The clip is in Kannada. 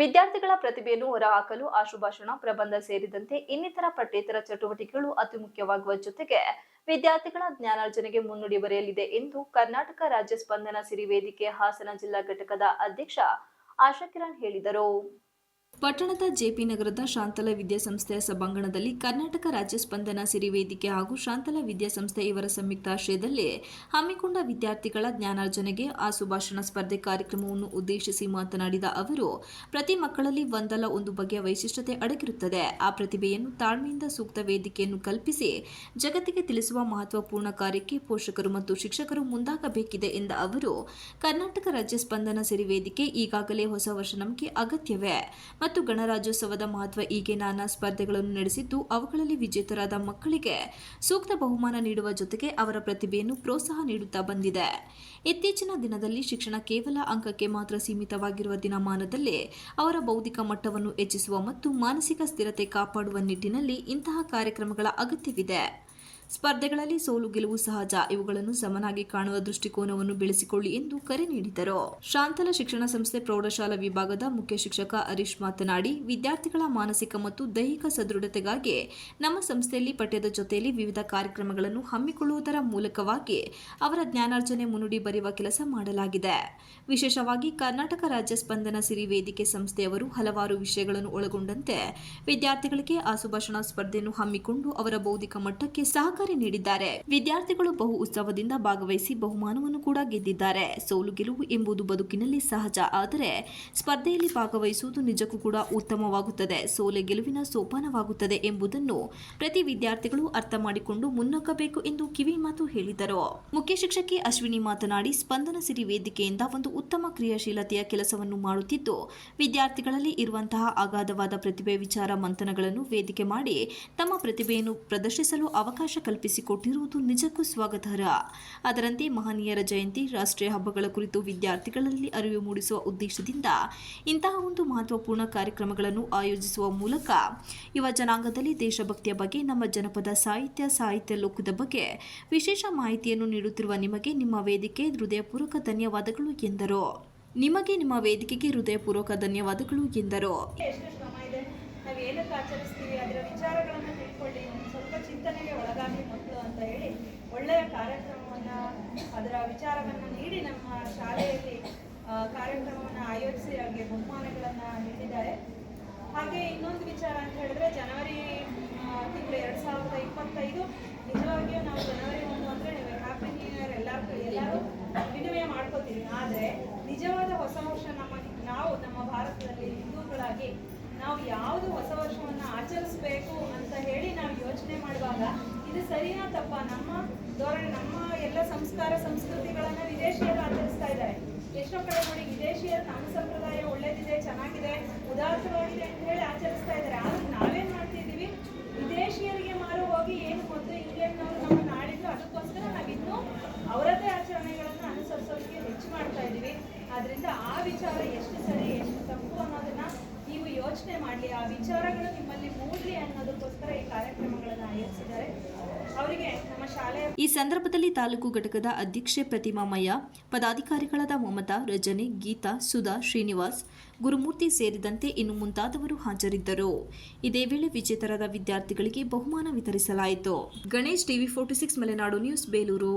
ವಿದ್ಯಾರ್ಥಿಗಳ ಪ್ರತಿಭೆಯನ್ನು ಹೊರಹಾಕಲು ಆಶುಭಾಷಣ ಪ್ರಬಂಧ ಸೇರಿದಂತೆ ಇನ್ನಿತರ ಪಠ್ಯೇತರ ಚಟುವಟಿಕೆಗಳು ಅತಿ ಮುಖ್ಯವಾಗುವ ಜೊತೆಗೆ ವಿದ್ಯಾರ್ಥಿಗಳ ಜ್ಞಾನಾರ್ಜನೆಗೆ ಮುನ್ನುಡಿ ಬರೆಯಲಿದೆ ಎಂದು ಕರ್ನಾಟಕ ರಾಜ್ಯ ಸ್ಪಂದನ ಸಿರಿ ವೇದಿಕೆ ಹಾಸನ ಜಿಲ್ಲಾ ಘಟಕದ ಅಧ್ಯಕ್ಷ ಆಶಾ ಕಿರಣ್ ಹೇಳಿದರು. ಪಟ್ಟಣದ ಜೆಪಿ ನಗರದ ಶಾಂತಲ ವಿದ್ಯಾಸಂಸ್ಥೆಯ ಸಭಾಂಗಣದಲ್ಲಿ ಕರ್ನಾಟಕ ರಾಜ್ಯ ಸ್ಪಂದನ ಸಿರಿ ವೇದಿಕೆ ಹಾಗೂ ಶಾಂತಲ ವಿದ್ಯಾಸಂಸ್ಥೆ ಇವರ ಸಂಯುಕ್ತಾಶ್ರಯದಲ್ಲಿ ಹಮ್ಮಿಕೊಂಡ ವಿದ್ಯಾರ್ಥಿಗಳ ಜ್ಞಾನಾರ್ಜನೆಗೆ ಆಸುಭಾಷಣ ಸ್ಪರ್ಧೆ ಕಾರ್ಯಕ್ರಮವನ್ನು ಉದ್ದೇಶಿಸಿ ಮಾತನಾಡಿದ ಅವರು, ಪ್ರತಿ ಮಕ್ಕಳಲ್ಲಿ ಒಂದಲ್ಲ ಒಂದು ಬಗೆಯ ವೈಶಿಷ್ಟ್ಯತೆ ಅಡಗಿರುತ್ತದೆ. ಆ ಪ್ರತಿಭೆಯನ್ನು ತಾಳ್ಮೆಯಿಂದ ಸೂಕ್ತ ವೇದಿಕೆಯನ್ನು ಕಲ್ಪಿಸಿ ಜಗತ್ತಿಗೆ ತಿಳಿಸುವ ಮಹತ್ವಪೂರ್ಣ ಕಾರ್ಯಕ್ಕೆ ಪೋಷಕರು ಮತ್ತು ಶಿಕ್ಷಕರು ಮುಂದಾಗಬೇಕಿದೆ ಎಂದ ಅವರು, ಕರ್ನಾಟಕ ರಾಜ್ಯ ಸ್ಪಂದನ ಸಿರಿ ವೇದಿಕೆ ಈಗಾಗಲೇ ಹೊಸ ವರ್ಷ ನಮಗೆ ಅಗತ್ಯವೇ. ಮತ್ತು ಗಣರಾಜ್ಯೋತ್ಸವದ ಮಹತ್ವ ಹೀಗೆ ನಾನಾ ಸ್ಪರ್ಧೆಗಳನ್ನು ನಡೆಸಿದ್ದು, ಅವುಗಳಲ್ಲಿ ವಿಜೇತರಾದ ಮಕ್ಕಳಿಗೆ ಸೂಕ್ತ ಬಹುಮಾನ ನೀಡುವ ಜೊತೆಗೆ ಅವರ ಪ್ರತಿಭೆಯನ್ನು ಪ್ರೋತ್ಸಾಹ ನೀಡುತ್ತಾ ಬಂದಿದೆ. ಇತ್ತೀಚಿನ ದಿನದಲ್ಲಿ ಶಿಕ್ಷಣ ಕೇವಲ ಅಂಕಕ್ಕೆ ಮಾತ್ರ ಸೀಮಿತವಾಗಿರುವ ದಿನಮಾನದಲ್ಲಿ ಅವರ ಬೌದ್ಧಿಕ ಮಟ್ಟವನ್ನು ಹೆಚ್ಚಿಸುವ ಮತ್ತು ಮಾನಸಿಕ ಸ್ಥಿರತೆ ಕಾಪಾಡುವ ನಿಟ್ಟಿನಲ್ಲಿ ಇಂತಹ ಕಾರ್ಯಕ್ರಮಗಳ ಅಗತ್ಯವಿದೆ. ಸ್ಪರ್ಧೆಗಳಲ್ಲಿ ಸೋಲು ಗೆಲುವು ಸಹಜ. ಇವುಗಳನ್ನು ಸಮನಾಗಿ ಕಾಣುವ ದೃಷ್ಟಿಕೋನವನ್ನು ಬೆಳೆಸಿಕೊಳ್ಳಿ ಎಂದು ಕರೆ ನೀಡಿದರು. ಶಾಂತಲ ಶಿಕ್ಷಣ ಸಂಸ್ಥೆ ಪ್ರೌಢಶಾಲಾ ವಿಭಾಗದ ಮುಖ್ಯ ಶಿಕ್ಷಕ ಹರೀಶ್ ಮಾತನಾಡಿ, ವಿದ್ಯಾರ್ಥಿಗಳ ಮಾನಸಿಕ ಮತ್ತು ದೈಹಿಕ ಸದೃಢತೆಗಾಗಿ ನಮ್ಮ ಸಂಸ್ಥೆಯಲ್ಲಿ ಪಠ್ಯದ ಜೊತೆಯಲ್ಲಿ ವಿವಿಧ ಕಾರ್ಯಕ್ರಮಗಳನ್ನು ಹಮ್ಮಿಕೊಳ್ಳುವುದರ ಮೂಲಕವಾಗಿ ಅವರ ಜ್ಞಾನಾರ್ಜನೆ ಮುನ್ನುಡಿ ಬರೆಯುವ ಕೆಲಸ ಮಾಡಲಾಗಿದೆ. ವಿಶೇಷವಾಗಿ ಕರ್ನಾಟಕ ರಾಜ್ಯ ಸ್ಪಂದನ ಸಿರಿ ವೇದಿಕೆ ಸಂಸ್ಥೆಯವರು ಹಲವಾರು ವಿಷಯಗಳನ್ನು ಒಳಗೊಂಡಂತೆ ವಿದ್ಯಾರ್ಥಿಗಳಿಗೆ ಆಸುಭಾಷಣ ಸ್ಪರ್ಧೆಯನ್ನು ಹಮ್ಮಿಕೊಂಡು ಅವರ ಬೌದ್ಧಿಕ ಮಟ್ಟಕ್ಕೆ ಸಹಕಾರಿ ನೀಡಿದ್ದಾರೆ. ವಿದ್ಯಾರ್ಥಿಗಳು ಬಹು ಉತ್ಸವದಿಂದ ಭಾಗವಹಿಸಿ ಬಹುಮಾನವನ್ನು ಕೂಡ ಗೆದ್ದಿದ್ದಾರೆ. ಸೋಲು ಗೆಲುವು ಎಂಬುದು ಬದುಕಿನಲ್ಲಿ ಸಹಜ, ಆದರೆ ಸ್ಪರ್ಧೆಯಲ್ಲಿ ಭಾಗವಹಿಸುವುದು ನಿಜಕ್ಕೂ ಕೂಡ ಉತ್ತಮವಾಗುತ್ತದೆ. ಸೋಲೆ ಗೆಲುವಿನ ಸೋಪಾನವಾಗುತ್ತದೆ ಎಂಬುದನ್ನು ಪ್ರತಿ ವಿದ್ಯಾರ್ಥಿಗಳು ಅರ್ಥ ಮಾಡಿಕೊಂಡು ಮುನ್ನಗ್ಗಬೇಕು ಎಂದು ಕಿವಿ ಮಾತು ಹೇಳಿದರು. ಮುಖ್ಯ ಶಿಕ್ಷಕಿ ಅಶ್ವಿನಿ ಮಾತನಾಡಿ, ಸ್ಪಂದನ ಸಿರಿ ವೇದಿಕೆಯಿಂದ ಒಂದು ಉತ್ತಮ ಕ್ರಿಯಾಶೀಲತೆಯ ಕೆಲಸವನ್ನು ಮಾಡುತ್ತಿದ್ದು, ವಿದ್ಯಾರ್ಥಿಗಳಲ್ಲಿ ಇರುವಂತಹ ಅಗಾಧವಾದ ಪ್ರತಿಭೆ, ವಿಚಾರ, ಮಂಥನಗಳನ್ನು ವೇದಿಕೆ ಮಾಡಿ ತಮ್ಮ ಪ್ರತಿಭೆಯನ್ನು ಪ್ರದರ್ಶಿಸಲು ಅವಕಾಶ ಕಲ್ಪಿಸಿಕೊಟ್ಟಿರುವುದು ನಿಜಕ್ಕೂ ಸ್ವಾಗತಾರ್ಹ. ಅದರಂತೆ ಮಹನೀಯರ ಜಯಂತಿ, ರಾಷ್ಟ್ರೀಯ ಹಬ್ಬಗಳ ಕುರಿತು ವಿದ್ಯಾರ್ಥಿಗಳಲ್ಲಿ ಅರಿವು ಮೂಡಿಸುವ ಉದ್ದೇಶದಿಂದ ಇಂತಹ ಒಂದು ಮಹತ್ವಪೂರ್ಣ ಕಾರ್ಯಕ್ರಮಗಳನ್ನು ಆಯೋಜಿಸುವ ಮೂಲಕ ಯುವ ಜನಾಂಗದಲ್ಲಿ ದೇಶಭಕ್ತಿಯ ಬಗ್ಗೆ, ನಮ್ಮ ಜನಪದ ಸಾಹಿತ್ಯ ಸಾಹಿತ್ಯ ಲೋಕದ ಬಗ್ಗೆ ವಿಶೇಷ ಮಾಹಿತಿಯನ್ನು ನೀಡುತ್ತಿರುವ ನಿಮಗೆ ನಿಮ್ಮ ವೇದಿಕೆ ಹೃದಯಪೂರ್ವಕ ಧನ್ಯವಾದಗಳು ಎಂದರು. ನಿಮಗೆ ನಿಮ್ಮ ವೇದಿಕೆಗೆ ಹೃದಯಪೂರ್ವಕ ಧನ್ಯವಾದಗಳು ಎಂದರು. ಅಂತ ಹೇಳಿ ಒಳ್ಳೆಯ ಕಾರ್ಯಕ್ರಮವನ್ನು, ಅದರ ವಿಚಾರವನ್ನು ನೀಡಿ ನಮ್ಮ ಶಾಲೆಯಲ್ಲಿ ಕಾರ್ಯಕ್ರಮವನ್ನು ಆಯೋಜಿಸಿ ಅವರಿಗೆ ಬಹುಮಾನಗಳನ್ನು ನೀಡಿದ್ದಾರೆ. ಹಾಗೆ ಇನ್ನೊಂದು ವಿಚಾರ ಅಂತ ಹೇಳಿದ್ರೆ, ಜನವರಿ ತಿಂಗಳು ಎರಡು ಸಾವಿರದ ಇಪ್ಪತ್ತೈದು, ನಿಜವಾಗಿಯೂ ನಾವು ಜನವರಿ ಒಂದು ಅಂದರೆ ಹ್ಯಾಪಿ ನ್ಯೂ ಇಯರ್ ಎಲ್ಲರೂ ಎಲ್ಲರೂ ವಿನಿಮಯ ಮಾಡ್ಕೋತೀವಿ. ಆದರೆ ನಿಜವಾದ ಹೊಸ ವರ್ಷ ನಮ್ಮ, ನಾವು ನಮ್ಮ ಭಾರತದಲ್ಲಿ ಹಿಂದೂಗಳಾಗಿ ನಾವು ಯಾವುದು ಹೊಸ ವರ್ಷವನ್ನು ಆಚರಿಸಬೇಕು ಅಂತ ಹೇಳಿ ನಾವು ಯೋಚನೆ ಮಾಡುವಾಗ ಇದು ಸರಿನಾ ತಪ್ಪ? ನಮ್ಮ ಧೋರಣೆ, ನಮ್ಮ ಎಲ್ಲ ಸಂಸ್ಕಾರ, ಸಂಸ್ಕೃತಿಗಳನ್ನು ವಿದೇಶಿಯರು ಆಚರಿಸ್ತಾ ಇದ್ದಾರೆ. ಎಷ್ಟೋ ಕಡೆ ನೋಡಿ ವಿದೇಶಿಯರ ನಮ್ಮ ಸಂಪ್ರದಾಯ ಒಳ್ಳೇದಿದೆ, ಚೆನ್ನಾಗಿದೆ, ಉದಾತ್ತವಾಗಿದೆ ಅಂತ ಹೇಳಿ ಆಚರಿಸ್ತಾ ಇದ್ದಾರೆ. ಆದ್ರೆ ನಾವೇನ್ ಮಾಡ್ತಿದ್ದೀವಿ? ವಿದೇಶಿಯರಿಗೆ ಮಾರು ಹೋಗಿ ಏನು ಮೊದಲು ಇಂಗ್ಲೆಂಡ್ನವರು ನಮ್ಮ ನಾಡಿದ್ರು ಅದಕ್ಕೋಸ್ಕರ ನಾವಿನ್ನೂ ಅವರದೇ ಆಚರಣೆಗಳನ್ನು ಅನುಸರಿಸೋದಕ್ಕೆ ಹೆಚ್ಚು ಮಾಡ್ತಾ ಇದ್ದೀವಿ. ಆದ್ರಿಂದ ಆ ವಿಚಾರ ಎಷ್ಟು ಸರಿ, ಎಷ್ಟು ತಪ್ಪು ಅನ್ನೋದನ್ನ ನೀವು ಯೋಚನೆ ಮಾಡಲಿ. ಆ ವಿಚಾರಗಳು ನಿಮ್ಮಲ್ಲಿ ಮೂಡಲಿ ಅನ್ನೋದಕ್ಕೋಸ್ಕರ ಈ ಕಾರ್ಯಕ್ರಮಗಳನ್ನು ಆಯೋಜಿಸಿದ್ದಾರೆ ಅವರಿಗೆ ನಮ್ಮ ಶಾಲೆಯ ಈ ಸಂದರ್ಭದಲ್ಲಿ ತಾಲೂಕು ಘಟಕದ ಅಧ್ಯಕ್ಷೆ ಪ್ರತಿಮಾ ಮಯ್ಯ, ಪದಾಧಿಕಾರಿಗಳಾದ ಮಮತಾ, ರಜನಿ, ಗೀತಾ, ಸುಧಾ, ಶ್ರೀನಿವಾಸ್, ಗುರುಮೂರ್ತಿ ಸೇರಿದಂತೆ ಇನ್ನು ಮುಂತಾದವರು ಹಾಜರಿದ್ದರು. ಇದೇ ವೇಳೆ ವಿಜೇತರಾದ ವಿದ್ಯಾರ್ಥಿಗಳಿಗೆ ಬಹುಮಾನ ವಿತರಿಸಲಾಯಿತು. Ganesh TV forty six, Malenadu news, Belur.